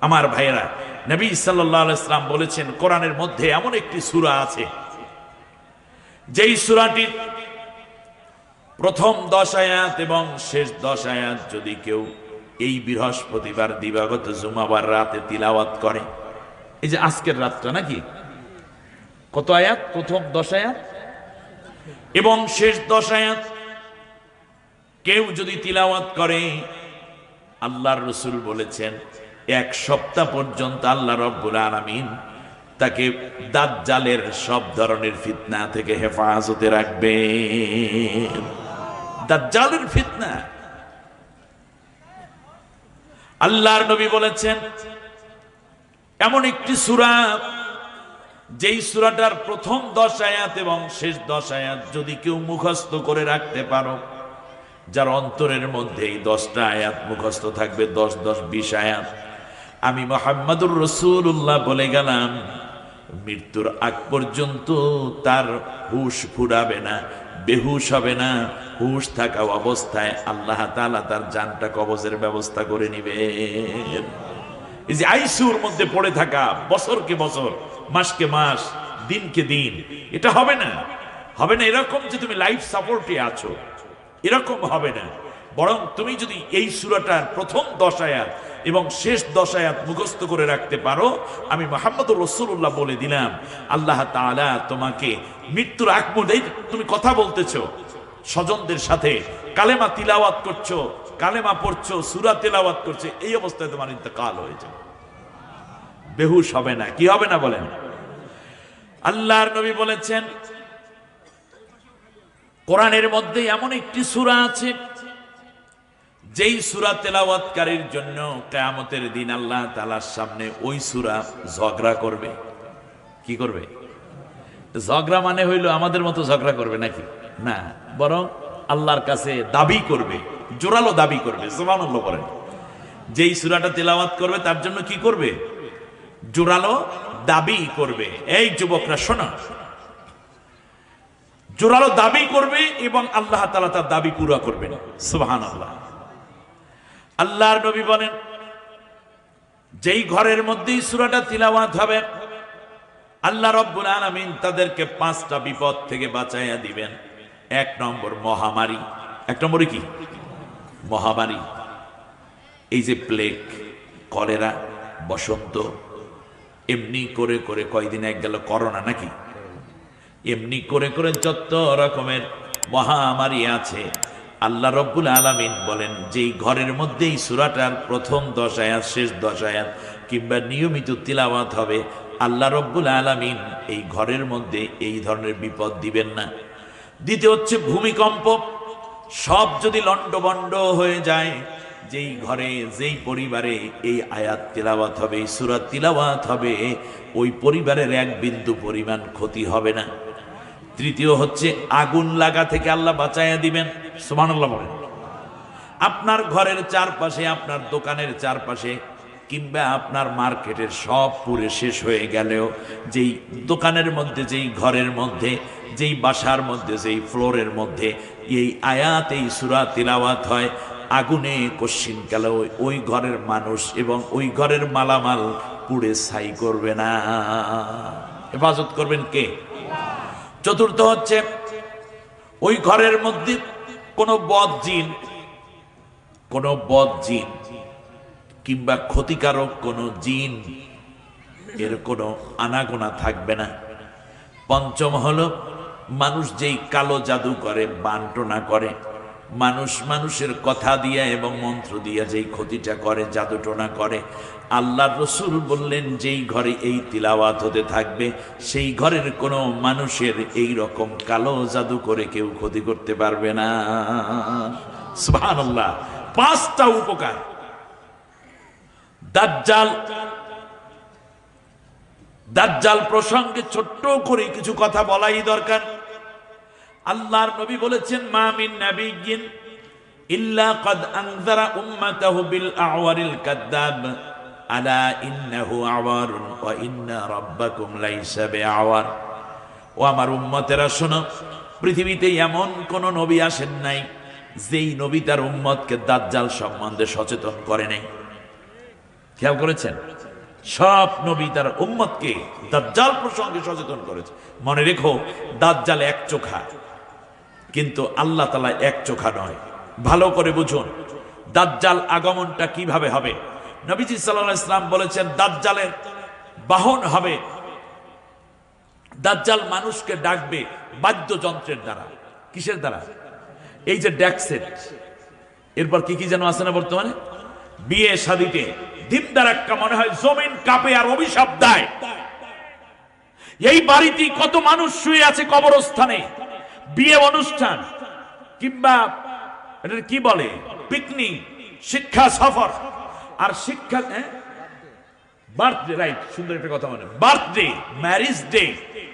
আমার ভাইয়েরা, নবী সাল্লাহ ইসলাম বলেছেন, কোরআনের মধ্যে এমন একটি সূরা আছে। যেই সূরাটির প্রথম দশ আয়াত এবং শেষ দশ আয়াত যদি কেউ এই বৃহস্পতিবার দিবাগত জুমাবার রাতে তিলাওয়াত করে। এই যে আজকের রাতটা নাকি? কত আয়াত? প্রথম দশ আয়াত? এবং শেষ দশ আয়াত কেউ যদি তিলাওয়াত করে, আল্লাহর রসুল বলেছেন এক সপ্তাহ পর্যন্ত আল্লাহ রব্বুল আলামিন তাকে দাজ্জালের সব ধরনের ফিতনা থেকে হেফাজতে রাখবে দাজ্জালের ফিতনা। আল্লাহর নবী বলেছেন, এমন একটি সূরা, যেই সূরাটার প্রথম দশ আয়াত এবং শেষ দশ আয়াত যদি কেউ মুখস্থ করে রাখতে পারো, যার অন্তরের মধ্যে এই দশটা আয়াত মুখস্থ থাকবে, দশ দশ বিশ আয়াত আমি মোহাম্মদুর রসুল্লাহ বলে গেলাম, মৃত্যুর আগ পর্যন্ত তার হুশ ফুরাবে না, বেহুশ হবে না। হুশ থাকা অবস্থায় আল্লাহ তাআলা তার জানটা কবজের ব্যবস্থা করে নিবে। এই যে আইসিউর মধ্যে পড়ে থাকা বছরকে বছর, মাসকে মাস, দিনকে দিন, এটা হবে না। হবে না এরকম যে তুমি লাইফ সাপোর্টে আছো। এরকম হবে না। বরং তুমি যদি এই সুরাটার প্রথম দশায়াত এবং শেষ দশায়াত মুখস্থ করে রাখতে পারো। আমি মোহাম্মদ রসুল্লাহ বলে দিলাম, আল্লাহ তাআলা তোমাকে মৃত্যুর মুহূর্তে তুমি কথা বলতেছো, স্বজনদের সাথে কালেমা তিলাওয়াত করছ, কালেমা পড়ছো, সুরা তেলাওয়াত করছে, এই অবস্থায় তোমার ইন্তকাল হয়ে যাবে। বেহুশ হবে না, কি হবে না বলেন? আল্লাহর নবী বলেছেন, কোরআনের মধ্যে এমন একটি সুরা আছে যেই সুরা তেলাওয়াতকারীর জন্য কেয়ামতের দিন আল্লাহ তাআলার সামনে ওই সুরা ঝগড়া করবে। কি করবে? ঝগড়া মানে হইল আমাদের মতো ঝগড়া করবে নাকি? না, বরং আল্লাহর কাছে দাবি করবে, জোরালো দাবি করবে, সুবহানাল্লাহ বলেন। যেই সুরাটা তেলাওয়াত করবে তার জন্য কি করবে? জোরালো দাবি করবে। এই যুবকরা, শোনো। জোরালো দাবি করবে এবং আল্লাহ তালা তার দাবি পুরো করবেন, সুবহানাল্লাহ। আল্লাহর নবী বলেন, যেই ঘরের মধ্যেই সূরাটা তিলাওয়াত হবে, আল্লাহ রব্বুল আলামিন তাদেরকে পাঁচটা বিপদ থেকে বাঁচাইয়া দিবেন। এক নম্বর, মহামারী। এক নম্বরে কি? মহামারী। এই যে প্লেগ, কলেরা, বসন্ত, এমনি করে করে কয়দিন এক গেল করোনা নাকি? এমনি করে করে যত রকমের মহামারী আছে আল্লাহ রব্বুল আলামিন বলেন যেই ঘরের মধ্যেই সুরাটার প্রথম দশ আয়াত, শেষ দশ আয়াত কিংবা নিয়মিত তিলাওয়াত হবে, আল্লাহ রব্বুল আলামিন এই ঘরের মধ্যে এই ধরনের বিপদ দিবেন না। দ্বিতীয় হচ্ছে ভূমিকম্প। সব যদি লণ্ডভণ্ড হয়ে যায়, যেই ঘরে, যেই পরিবারে এই আয়াত তিলাওয়াত হবে এই সুরাত তিলাওয়াত হবে, ওই পরিবারের এক বিন্দু পরিমাণ ক্ষতি হবে না। তৃতীয় হচ্ছে আগুন লাগা থেকে আল্লাহ বাঁচাইয়া দিবেন। সুবহানাল্লাহ বলেন। আপনার ঘরের চারপাশে, আপনার দোকানের চারপাশে কিংবা আপনার মার্কেটের সব পুরে শেষ হয়ে গেলেও, যেই দোকানের মধ্যে, যেই ঘরের মধ্যে, যেই বাসার মধ্যে, যেই ফ্লোরের মধ্যে এই আয়াত, এই সুরা তিলাওয়াত হয়, আগুনে কশ্চিন কালে ওই- ওই ঘরের মানুষ এবং ওই ঘরের মালামাল পুড়ে ছাই করবে না। হেফাজত করবেন কে? চতুর্থ হচ্ছে, ওই ঘরের মধ্যে কোনো বদ জিন, কোনো বদ জিন কিংবা ক্ষতিকারক কোনো জিন এর কোনো আনাগোনা থাকবে না। পঞ্চম হলো, মানুষ যেই কালো জাদু করে, বান্টনা করে মানুষ মানুষের কথা দিয়া এবং মন্ত্র দিয়া যেই ক্ষতিটা করে জাদুটনা করে আল্লাহ রসুল বললেন, যেই ঘরে এই তিলাওয়াত হতে থাকবে, সেই ঘরের কোনো মানুষের এই রকম কালো জাদু করে কেউ ক্ষতি করতে পারবে না। সুবহানাল্লাহ, পাঁচটা উপকার। দাজ্জাল দাজ্জাল প্রসঙ্গে ছোট্ট করে কিছু কথা বলাই দরকার। আল্লাহর নবী বলেছেন মামিন নাবিগিন ইল্লা কদ আনজারা উম্মাতাহু বিল আওয়ারিল কাদ্দাব। আলা ইন্নাহু আওয়ার ওয়া ইন্না রাব্বাকুম লাইসা বিআওয়ার। ও আমার উম্মতেরা, শোনো, পৃথিবীতে এমন কোন নবী আসেন নাই, যেই নবী তার উম্মতকে দাজ্জাল সম্বন্ধে সচেতন করে নাই। খেয়াল করেছেন? সব নবী তার উম্মতকে দাজ্জাল প্রসঙ্গে সচেতন করেছে। মনে রেখো, দাজ্জাল এক চোখা, কিন্তু আল্লাহ তালা এক চোখা নয়। ভালো করে বুঝুন, দাজ্জাল আগমনটা কীভাবে হবে? নবীজি সাল্লাহ ইসলাম বলেছেন, দাজ্জালের বাহন হবে, দাজ্জাল মানুষকে ডাকবে বাদ্যযন্ত্রের দ্বারা। কিসের দ্বারা? এই যে ড্যাক্সেট এরপর কি কি যেন আছে না বর্তমানে? বিয়ে শাদিতে দিনদার একটা মনে হয় জমিন কাপে আর অভিশাপ দেয়। এই বাড়িতে কত মানুষ শুয়ে আছে কবরস্থানে বিয়ে অনুষ্ঠান কিংবা কি বলে? পিকনিক শিক্ষা সফর। আর শিক্ষা বার্থডে রাইট সুন্দর একটা কথা মনে birthday marriage day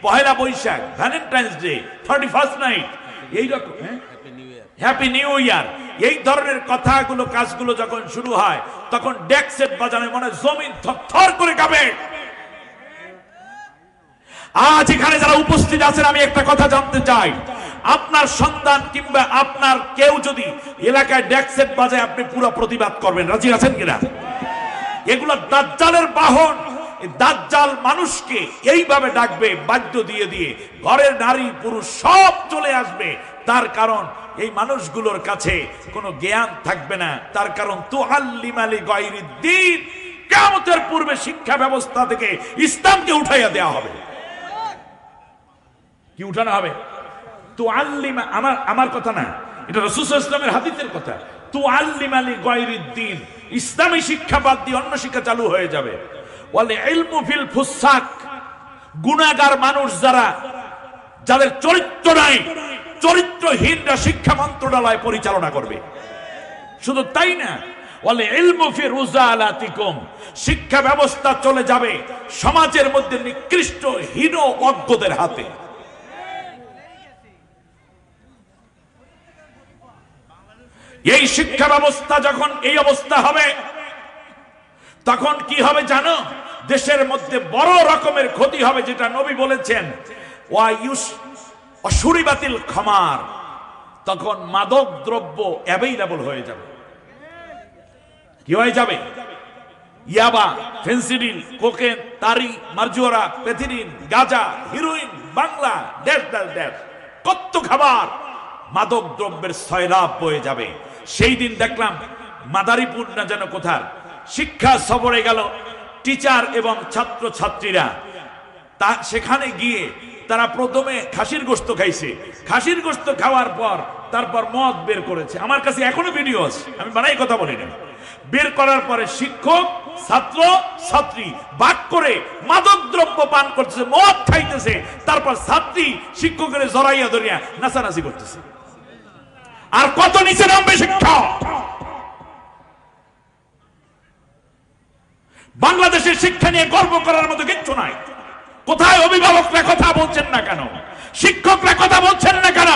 Pohela Boishakh Valentine's day thirty first night এইরকম হ্যাঁ? Happy new year. এই ধরনের কথাগুলো, কাজগুলো যখন শুরু হয়, তখন ডেকসেট বাজানোর মনে জমিন থর করে কাঁপে। আজ এখানে যারা উপস্থিত আছেন, আমি একটা কথা জানতে চাই। আপনার সন্তান কিংবা আপনার কেউ যদি এলাকায় ডেকসেট বাজায়, আপনি পুরো প্রতিবাদ করবেন। রাজি আছেন কিনা? এগুলো দাজ্জালের বাহন। দাজ্জাল মানুষকে এইভাবে ডাকবে বাদ্য দিয়ে দিয়ে ঘরের নারী, পুরুষ সব চলে আসবে। তার কারণ এই মানুষগুলোর কাছে কোনো জ্ঞান থাকবে না। তার কারণ তো আল্লিমালি দিন কেমতের পূর্বে শিক্ষা ব্যবস্থা থেকে ইসলামকে উঠাইয়া দেওয়া হবে। কি উঠানো হবে? তো আল্লিমা আমার আমার কথা না। এটা রসুল ইসলামের হাদিসের কথা। তু আল্লিম আলী দিন ইসলামী শিক্ষা বাদ দিয়ে অন্য শিক্ষা চালু হয়ে যাবে। বলে ইলমু ফিল ফুসাক। গুণাগার মানুষ যারা, যাদের চরিত্র নাই চরিত্রহীনরা শিক্ষা মন্ত্রণালয় পরিচালনা করবে। শুধু তাই না, বলে ইলমু ফি রুজালাতিকুম, শিক্ষা ব্যবস্থা চলে যাবে সমাজের মধ্যে নিকৃষ্ট হীন অজ্ঞদের হাতে। এই শিক্ষা ব্যবস্থা যখন এই অবস্থা হবে, তখন কি হবে জানো? দেশের মধ্যে বড় রকমের ক্ষতি হবে, যেটা নবী বলেছেন বাতিল খামার, তখন মাদক দ্রব্য অ্যাভেইলেবল হয়ে যাবে। কি হয়ে যাবে? ইয়াবা, ফেন্সিডিল, কোকেন, তারি, marijuana pethidine ganja, heroin, Bangla dash dash dash কত খাবার মাদক দ্রব্যের সয়লাভ বয়ে যাবে। সেই দিন দেখলাম মাদারীপুর না যেন কোথার। শিক্ষা সফরে গেল টিচার এবং ছাত্র ছাত্রীরা তা, সেখানে গিয়ে তারা প্রথমে খাসির গোস্ত খাইছে। খাসির গোস্ত খাওয়ার পর তারপর মদ বের করেছে। আমার কাছে এখনও ভিডিও আছে, আমি বানাই কথা বলি না। বের করার পরে শিক্ষক, ছাত্র, ছাত্রী বাক করে মাদক দ্রব্য পান করতেছে, মদ খাইতেছে। তারপর ছাত্রী শিক্ষকের জড়াইয়া ধরিয়া নাচানাচি করতেছে। আর কত নিচে নামবে শিক্ষা বাংলাদেশের শিক্ষা নিয়ে গর্ব করার মতো কিচ্ছু নাই। কোথায় অভিভাবকরা কথা বলছেন না কেন? শিক্ষকরা কথা বলছেন না কেন?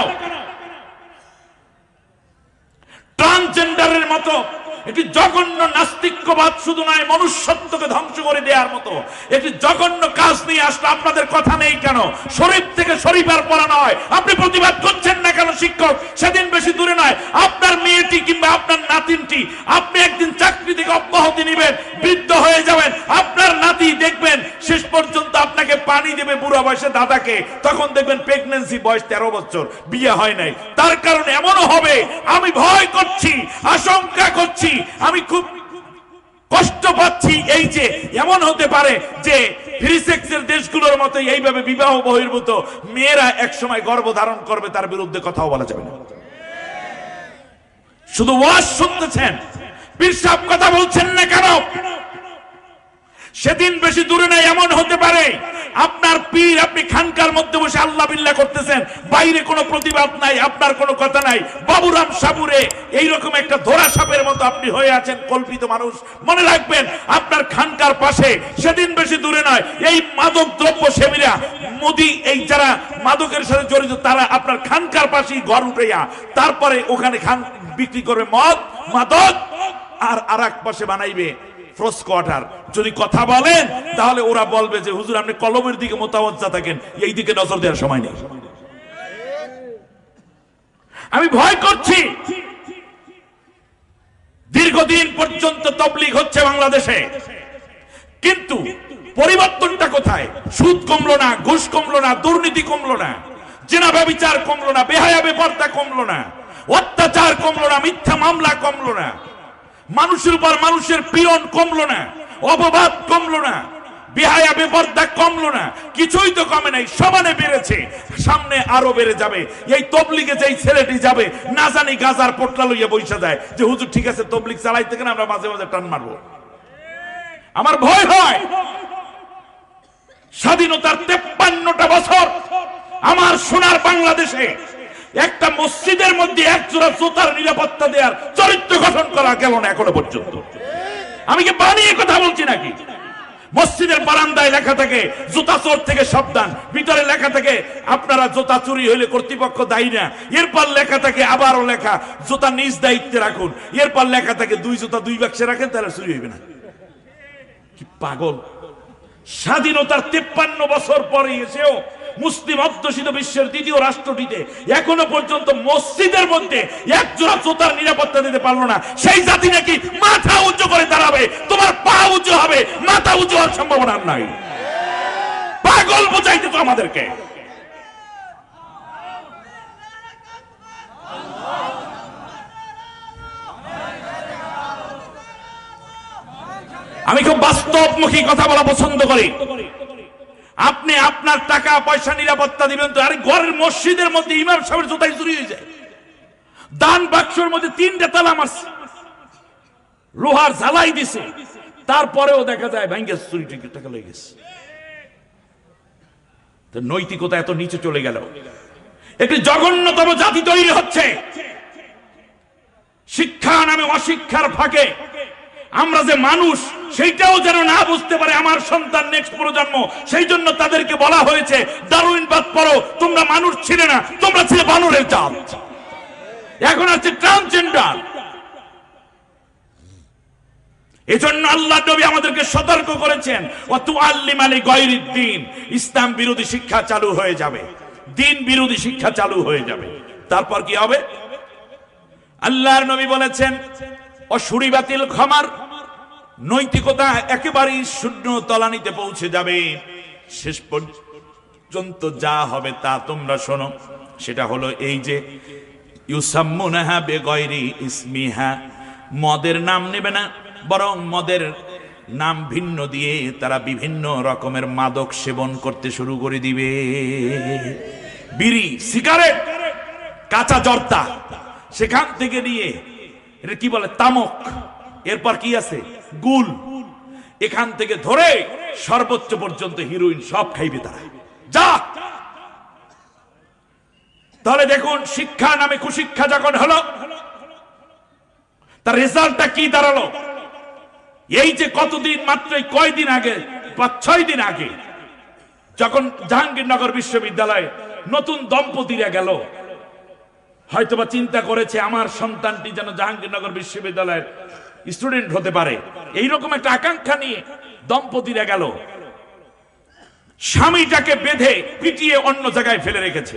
ট্রান্সজেন্ডারের মতো, একটি জঘন্য নাস্তিক্যবাদ শুধু নয়, মনুষ্যত্বকে ধ্বংস করে দেওয়ার মতো। একটি জঘন্য কাজ নিয়ে আসলে আপনাদের কথা নেই কেন? শরীফ থেকে শরীফ আর পড়া নয়। আপনি প্রতিবাদ করছেন না কেন শিক্ষক? সেদিন বেশি দূরে নয়। আপনার মেয়েটি কিংবা আপনার নাতিনটি, আপনি একদিন চাকরি থেকে অব্যাহতি নেবেন, বৃদ্ধ হয়ে যাবেন। আপনার পানি দেবে বুড়া বয়সে দাদাকে, তখন দেখবেন প্রেগনেন্সি বয়স তেরো বছর, বিয়ে হয় নাই। তার কারণ এমনও হবে, আমি ভয় করছি, আশঙ্কা করছি, আমি খুব কষ্ট পাচ্ছি এই যে, এমন হতে পারে যে ফ্রি সেক্সের দেশগুলোর মতো এইভাবে বিবাহ বহির্ভূত মেয়েরা একসময় গর্ভ ধারণ করবে, তার বিরুদ্ধে কথাও বলা যাবে না। শুধু ওয়াজ শুনতেছেন পীর সাহেব কথা বলছেন না কেন? সেদিন বেশি দূরে নাই, এমন হতে পারে। আপনার পীর, আপনি খানকার মধ্যে বসে আল্লাহ বিল্লাহ করতেছেন। বাইরে কোনো প্রতিবাদ নাই, আপনার কোনো কথা নাই। বাবুরাম সাবুরে, এইরকম একটা ধরা সাপের মতো আপনি হয়ে আছেন, কল্পিত মানুষ। মনে রাখবেন, আপনার খানকার পাশে সেদিন বেশি দূরে নয়। এই মাদক দ্রব্য সেবীরা, মোদি, এই যারা মাদকের সাথে জড়িত, তারা আপনার খানকার পাশেই ঘর উঠেয়া তারপরে ওখানে খান বিক্রি করবে মদ, মাদক, আর আর এক পাশে বানাইবে। ফ্রস কোয়ার্টার যদি কথা বলেন, তাহলে ওরা বলবে যে, হুজুর, আপনি কলমের দিকে মোতাবজ্জা থাকেন। এই দিকে নজর দেওয়ার সময় নেই। আমি ভয় করছি। দীর্ঘদিন পর্যন্ত তবলিগ হচ্ছে বাংলাদেশে। কিন্তু পরিবর্তনটা কোথায়? সুদ কমলো না, ঘুষ কমলো না, দুর্নীতি কমলো না, জেনা ব্যবচার কমলো না, বেহায়া বেপর্দা কমলো না, অত্যাচার কমলো না, মিথ্যা মামলা কমলো না। মানুষের উপর মানুষের পীড়ন কমলো না, অপবাদ কমলো না, বেহায়া বেপর্দা কমলো না, কিছুই তো কমে নাই, সমানে বেড়েছে, সামনে আরও বেড়ে যাবে, এই তবলিগে যেই ছেলেটি যাবে, না জানি গাজার পোটলা লইয়া বইসা যায়, যে হুজুর ঠিক আছে, তবলিগ চালাইতে কেন আমরা মাঝে মাঝে টান মারবো। আমার ভয় হয়, স্বাধীনতার তেপ্পান্নটা বছর আমার সোনার বাংলাদেশে একটা মসজিদের মধ্যে এক জোড়া জোতার নিরাপত্তা দেওয়ার চরিত্র গঠন করা গেল না এখনও পর্যন্ত। আমি কি বানিয়ে কথা বলছি নাকি? মসজিদের বারান্দায় লেখা থাকে, জুতা চোর থেকে সাবধান। ভিতরে লেখা থাকে, আপনারা জুতা চুরি হইলে কর্তৃপক্ষ দায়ী না। এরপর লেখা থাকে, আবারও লেখা, জুতা নিজ দায়িত্বে রাখুন। এরপর লেখা থাকে, দুই জুতা দুই বাক্সে রাখেন, তাহলে চুরি হইবে না। কি পাগল? স্বাধীনতার তেপ্পান্ন বছর পরে এসেও মুসলিম অধ্যুষিত বিশ্বের দ্বিতীয় রাষ্ট্রটিতে এখনও পর্যন্ত মসজিদের মধ্যে এক জোড়া জোতার নিরাপত্তা দিতে পারল না। সেই জাতি নাকি মাথা উঁচু করে দাঁড়াবে। তোমার পা উঁচু হবে, মাথা উঁচু হওয়ার সম্ভাবনা নাই। পাগল বোঝাইতে তো আমাদেরকে। আমি খুব বাস্তবমুখী কথা বলা পছন্দ করি। আপনি আপনার টাকা, পয়সা, নিরাপত্তা দিবেন তো, আরে ঘরের মসজিদের মধ্যে ইমাম সাহেবের জোতাই চুরি হয়ে যায়। দান বাক্সের মধ্যে তিনটা তালা মারছে। লোহার ঝালাই দিছে। তারপরেও দেখা যায় ভাঙ্গে চুরি টিকে লেগে গেছে। নৈতিকতা এত নিচে চলে গেল। একটি জঘন্যতম জাতি তৈরি হচ্ছে। শিক্ষা নামে অশিক্ষার ফাঁকে আমরা যে মানুষ, সেইটাও যেন না বুঝতে পারে আমার সন্তান নেক্সট প্রজন্ম। সেই জন্য তাদেরকে বলা হয়েছে দারুইনবাদ পড়ো, তোমরা মানুষ ছিলে না, তোমরা ছিলে বানরের জাত। এখন আছে ট্রান্সজেন্ডার এজন্য আল্লাহ নবী আমাদেরকে সতর্ক করেছেন অতু আল্লিম আলী গয়রিদ্দিন। ইসলাম বিরোধী শিক্ষা চালু হয়ে যাবে। দিন বিরোধী শিক্ষা চালু হয়ে যাবে। তারপর কি হবে? আল্লাহর নবী বলেছেন অসুরি বাতিল ক্ষমার নৈতিকতা একেবারেই শূন্য তলানিতে পৌঁছে যাবে। শেষ পর্যন্ত যা হবে তা তোমরা শোনো। সেটা হলো এই যে মদের নাম নেবে না, বরং মদের নাম ভিন্ন দিয়ে তারা বিভিন্ন রকমের মাদক সেবন করতে শুরু করে দিবে। বিড়ি, সিগারেট, কাঁচা জর্দা, সেখান থেকে নিয়ে এটা কি বলে? তামক। এরপর কি আছে? গুল। এখান থেকে ধরে সর্বোচ্চ পর্যন্ত হিরোইন সব খাইবে তারা। যা! তাহলে দেখুন, শিক্ষা নামে কুশিক্ষা যখন হলো, তার রেজাল্টটা কি দাঁড়াল? এই যে কতদিন, মাত্র কয়দিন আগে পাঁচ ছয় দিন আগে, যখন জাহাঙ্গীরনগর বিশ্ববিদ্যালয়ে নতুন দম্পতিরা গেল হয়তোবা চিন্তা করেছে আমার সন্তানটি যেন জাহাঙ্গীরনগর বিশ্ববিদ্যালয়ের স্টুডেন্ট হতে পারে। এইরকম একটা আকাঙ্ক্ষা নিয়ে দম্পতিরা গেল। স্বামীটাকে বেঁধে পিটিয়ে অন্য জায়গায় ফেলে রেখেছে।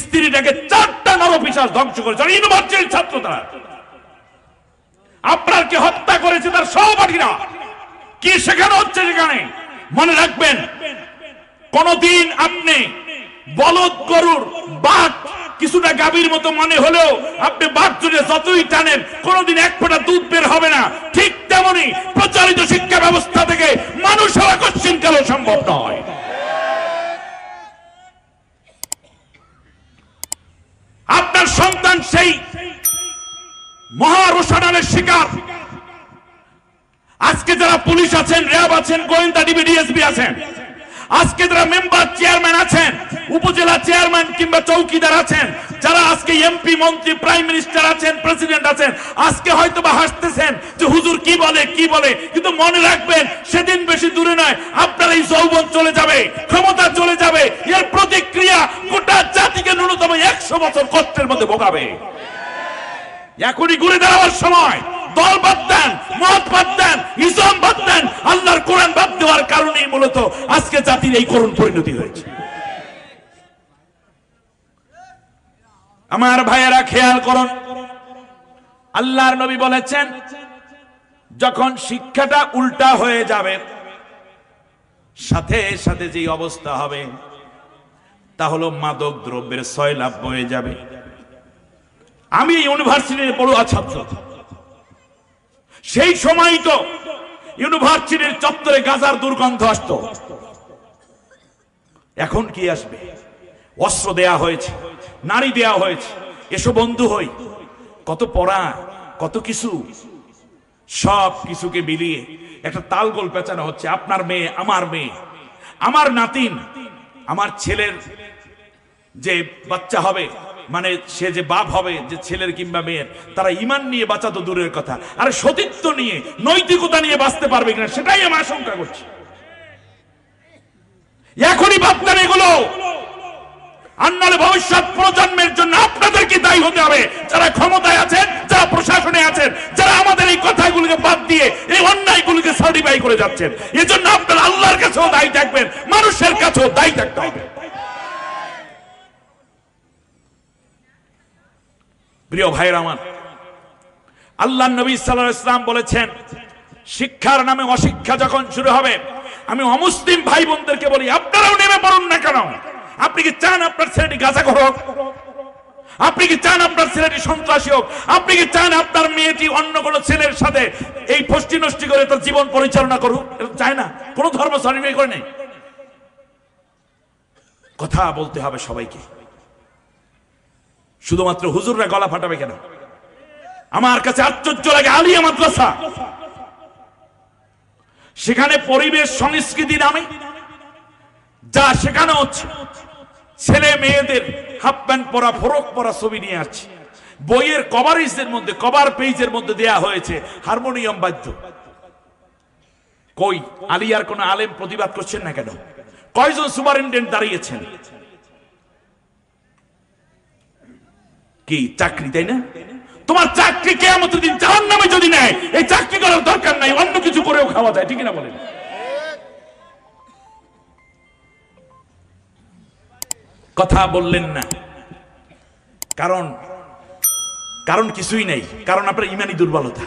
স্ত্রীটাকে চারটা নরপিশাস ধ্বংস করেছে। ইউনিভার্সিটির ছাত্র তারা। আপনার কে হত্যা করেছে তার সহপাঠীরা? কি শেখানো হচ্ছে সেখানে? মনে রাখবেন, কোনদিন আপনি বলদ গরুর বাঘ কিছুটা গাভীর মতো মনে হলেও আপনি জুড়ে যতই টানেন, কোনোদিন এক ফোঁটা দুধ বের হবে না। ঠিক তেমনি প্রচারিত শিক্ষা ব্যবস্থা থেকে মানুষ হওয়া কশ্চিন কালো সম্ভব নয়। আপনার সন্তান সেই মহারোষণের শিকার। আজকে যারা পুলিশ আছেন, র্যাব আছেন, গোয়েন্দা ডিবি, ডিএসপি আছেন আজকে যারা মেম্বার, চেয়ারম্যান আছেন, উপজেলা চেয়ারম্যান কিংবা চৌকিদার আছেন, যারা আজকে এমপি মন্ত্রী, প্রাইম মিনিস্টার আছেন, প্রেসিডেন্ট আছেন, আজকে হয়তো বা হাসতেছেন যে হুজুর কি বলে কি বলে, কিন্তু মনে রাখবেন, সেদিন বেশি দূরে নয়, আপনার এই যৌবন চলে যাবে, ক্ষমতা চলে যাবে, এর প্রতিক্রিয়া গোটা জাতিকে ন্যূনতম একশো বছর কষ্টের মধ্যে ভোগাবে। এখনই ঘুরে দাঁড়াবার সময়। দল বাদ মত বাদ দেন ইসলাম আল্লাহর কোরআন বাদ দেওয়ার কারণেই মূলত আজকে জাতির এই করুণ পরিণতি হয়েছে। আমার ভাইয়েরা, খেয়াল করুন, আল্লাহর নবী বলেছেন, যখন শিক্ষাটা উল্টা হয়ে যাবে, সাথে সাথে যে অবস্থা হবে, তা হলো মাদক দ্রব্যের ছয় লাভ বয়ে যাবে। আমি ইউনিভার্সিটির পড়ুয়া ছাত্র সেই সময় তো ইউনিভার্সিটির চত্বরে গাজার দুর্গন্ধ আসতো। এখন কি আসবে? অস্ত্র দেয়া হয়েছে, নারী দেয়া হয়েছে, এসো বন্ধু হই। কত পড়া, কত কিছু, সব কিছুকে মিলিয়ে একটা তালগোল পেঁচানো হচ্ছে। আপনার মেয়ে, আমার মেয়ে, আমার নাতিন, আমার ছেলের যে বাচ্চা হবে মানে সে যে বাপ হবে, যে ছেলের কিংবা মেয়ের, তারা ইমান নিয়ে বাঁচা তো দূরের কথা। আরে সতীত্ব নিয়ে, নৈতিকতা নিয়ে বাঁচতে পারবে কিনা, সেটাই আমি আশঙ্কা করছি। এখনই ভাবতেন এগুলো। আর ভবিষ্যৎ প্রজন্মের জন্য আপনাদেরকে দায়ী হতে হবে? যারা ক্ষমতায় আছেন, যারা প্রশাসনে আছেন, যারা আমাদের এই কথাগুলোকে বাদ দিয়ে এই অন্যায়গুলোকে সার্টিফাই করে যাচ্ছেন, এজন্য আপনারা আল্লাহর কাছেও দায়ী থাকবেন, মানুষের কাছেও দায়ী থাকতে হবে। প্রিয় ভাইয়ের আমার আল্লাহ নবী সাল্লাহ ইসলাম বলেছেন, শিক্ষার নামে অশিক্ষা যখন শুরু হবে, আমি অমুসলিম ভাই বোনদেরকে বলি, আপনারাও নেমে পড়ুন না কেন? আপনি কি চান আপনার ছেলেটি গাঁজা হোক আপনি কি চান আপনার ছেলেটি সন্ত্রাসী হোক? আপনি কি চান আপনার মেয়েটি অন্য কোনো ছেলের সাথে এই ফষ্টি নষ্টি করে তার জীবন পরিচালনা করুক? এটা চায় না। কোনো ধর্ম সার্টিফাই করে নেই। কথা বলতে হবে সবাইকে। শুধুমাত্র হুজুররা গলা ফাটাবে কেন? আমার কাছে আশ্চর্য লাগে আলিয়া মাদ্রাসা। সেখানে পরিবেশ সংস্কৃতি নামে, যা শেখানো হচ্ছে। ছেলে মেয়েদের হাফ প্যান্ট পরা, ফরক পরা ছবি নিয়ে আসছে। বইয়ের কভারেজের মধ্যে, কভার পেজের মধ্যে দেয়া হয়েছে, হারমোনিয়াম বাদ্য। কই আলিয়ার কোন আলেম প্রতিবাদ করছেন না কেন? কয়জন সুপারিনটেন্ডেন্ট দাঁড়িয়েছেন? কি, চাকরি, তাই না? তোমার চাকরি কেমন দিন জাহান নামে যদি নেয়, এই চাকরি করার দরকার নাই, অন্য কিছু করেও খাওয়া যায়, ঠিক না বলেন? কথা বললেন না। কারণ কারণ কিছুই নেই, কারণ আপনার ইমানি দুর্বলতা।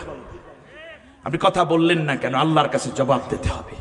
আপনি কথা বললেন না কেন, আল্লাহর কাছে জবাব দিতে হবে।